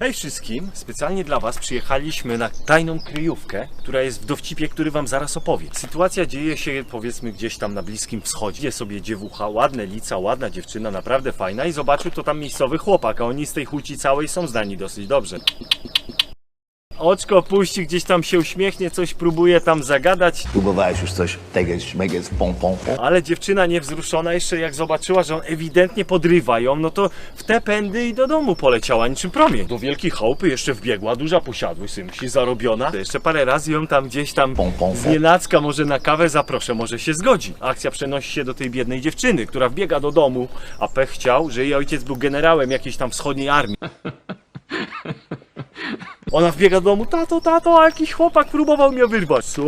Hej wszystkim, specjalnie dla Was przyjechaliśmy na tajną kryjówkę, która jest w dowcipie, który Wam zaraz opowie. Sytuacja dzieje się powiedzmy gdzieś tam na Bliskim Wschodzie, gdzie sobie dziewucha, ładne lica, ładna dziewczyna, naprawdę fajna i zobaczył to tam miejscowy chłopak, a oni z tej huci całej są znani dosyć dobrze. Oczko puści, gdzieś tam się uśmiechnie, coś próbuje tam zagadać, Próbowałeś już coś teges, szmeges, pom, pom, pom? ale dziewczyna niewzruszona jeszcze jak zobaczyła, że on ewidentnie podrywa ją, no to w te pędy i do domu poleciała niczym promień. Do wielkiej chałupy jeszcze wbiegła duża posiadłość, sobie myśli zarobiona. Jeszcze parę razy ją tam gdzieś tam Pom, pom, pom. nienacka może na kawę zaproszę, może się zgodzi. Akcja przenosi się do tej biednej dziewczyny, która wbiega do domu, a pech chciał, że jej ojciec był generałem jakiejś tam wschodniej armii. Ona wbiega do domu, tato, tato, a jakiś chłopak próbował mnie wyrwać. Co?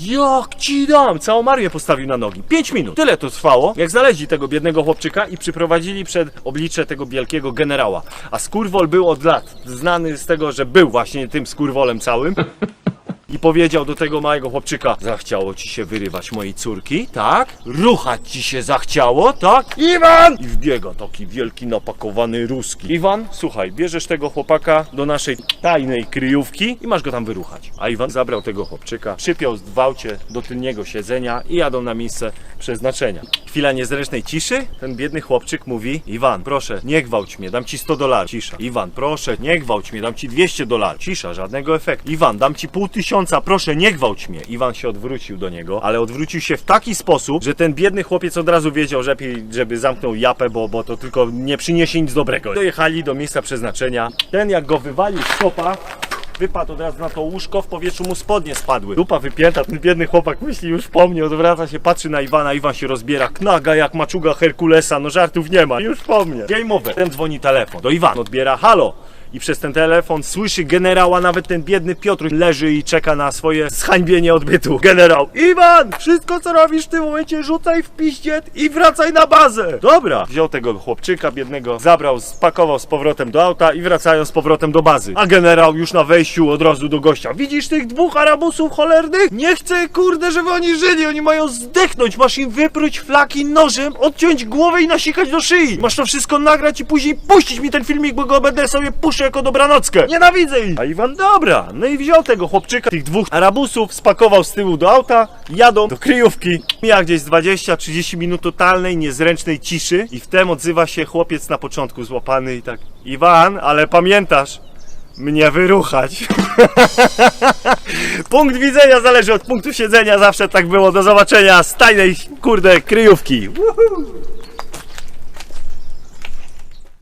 Jak ci dam? Całą armię postawił na nogi. Pięć minut. Tyle to trwało, jak znaleźli tego biednego chłopczyka i przyprowadzili przed oblicze tego wielkiego generała. A Skurwol był od lat znany z tego, że był właśnie tym Skurwolem całym. I powiedział do tego małego chłopczyka Zachciało ci się wyrywać mojej córki, tak? Ruchać ci się zachciało, tak? Iwan! I wbiega taki wielki napakowany ruski Iwan, słuchaj, bierzesz tego chłopaka do naszej tajnej kryjówki i masz go tam wyruchać A Iwan zabrał tego chłopczyka, przypiął z gwałcie do tylniego siedzenia i jadą na miejsce przeznaczenia Chwila niezręcznej ciszy, ten biedny chłopczyk mówi Iwan, proszę, nie gwałć mnie, dam ci 100 dolarów Cisza Iwan, proszę, nie gwałć mnie, dam ci 200 dolarów Cisza, żadnego efektu Iwan, dam ci pół tysiąca, proszę, nie gwałć mnie Iwan się odwrócił do niego, ale odwrócił się w taki sposób, że ten biedny chłopiec od razu wiedział, że lepiej, żeby zamknął japę, bo, bo to tylko nie przyniesie nic dobrego Dojechali do miejsca przeznaczenia Ten jak go wywalił z kopa Wypadł od razu na to łóżko, w powietrzu mu spodnie spadły. Dupa wypięta, ten biedny chłopak myśli już po mnie, odwraca się, patrzy na Iwana, Iwan się rozbiera, knaga jak maczuga Herkulesa, no żartów nie ma, już po mnie. Game over. Potem dzwoni telefon, do Iwana, odbiera, halo. I przez ten telefon słyszy generała, nawet ten biedny Piotr leży i czeka na swoje zhańbienie odbytu. Generał, Iwan, wszystko co robisz w tym momencie rzucaj w piździet i wracaj na bazę. Dobra. Wziął tego chłopczyka biednego, zabrał, spakował z powrotem do auta i wracają z powrotem do bazy. A generał już na wejściu od razu do gościa. Widzisz tych dwóch arabusów cholernych? Nie chcę, kurde, żeby oni żyli, oni mają zdechnąć. Masz im wypróć flaki nożem, odciąć głowę i nasikać do szyi. Masz to wszystko nagrać i później puścić mi ten filmik, bo go będę sobie puszczał jako dobranockę. Nienawidzę ich. A Iwan, dobra. No i wziął tego chłopczyka, tych dwóch arabusów, spakował z tyłu do auta, jadą do kryjówki. Mija gdzieś 20-30 minut totalnej, niezręcznej ciszy i wtem odzywa się chłopiec na początku złapany i tak Iwan, ale pamiętasz, mnie wyruchać. Punkt widzenia zależy od punktu siedzenia, zawsze tak było. Do zobaczenia z tajnej, kurde, kryjówki. Woohoo!